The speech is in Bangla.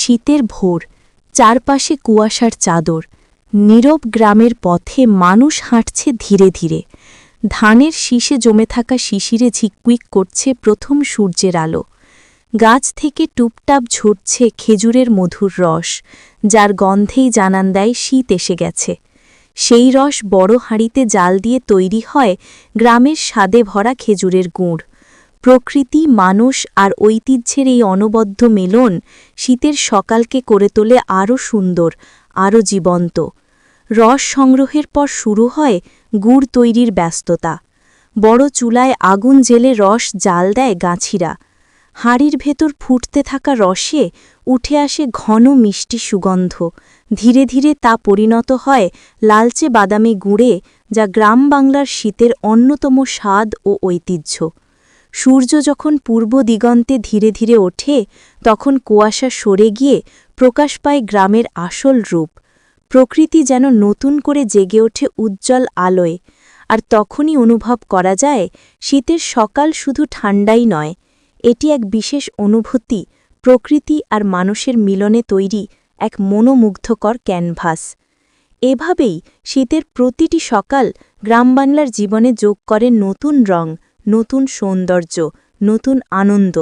শীতের ভোর, চারপাশে কুয়াশার চাদর, নীরব গ্রামের পথে মানুষ হাঁটছে ধীরে ধীরে। ধানের শীষে জমে থাকা শিশিরে ঝিকমিক করছে প্রথম সূর্যের আলো। গাছ থেকে টুপটাপ ঝরছে খেজুরের মধুর রস, যার গন্ধেই জানান দেয় শীত এসে গেছে। সেই রস বড় হাঁড়িতে জাল দিয়ে তৈরি হয় গ্রামের স্বাদে ভরা খেজুরের গুড়। প্রকৃতি, মানুষ আর ঐতিহ্যের এই অনবদ্য মেলন শীতের সকালকে করে তোলে আরও সুন্দর, আরও জীবন্ত। রস সংগ্রহের পর শুরু হয় গুড় তৈরির ব্যস্ততা। বড় চুলায় আগুন জেলে রস জাল দেয় গাছিরা। হাঁড়ির ভেতর ফুটতে থাকা রসে উঠে আসে ঘন মিষ্টি সুগন্ধ। ধীরে ধীরে তা পরিণত হয় লালচে বাদামি গুড়ে, যা গ্রাম বাংলার শীতের অন্যতম স্বাদ ও ঐতিহ্য। সূর্য যখন পূর্ব দিগন্তে ধীরে ধীরে ওঠে, তখন কুয়াশা সরে গিয়ে প্রকাশ পায় গ্রামের আসল রূপ। প্রকৃতি যেন নতুন করে জেগে ওঠে উজ্জ্বল আলোয়। আর তখনই অনুভব করা যায়, শীতের সকাল শুধু ঠান্ডাই নয়, এটি এক বিশেষ অনুভূতি, প্রকৃতি আর মানুষের মিলনে তৈরি এক মনোমুগ্ধকর ক্যানভাস। এভাবেই শীতের প্রতিটি সকাল গ্রামবাংলার জীবনে যোগ করে নতুন রং নতুন সৌন্দর্য নতুন আনন্দ।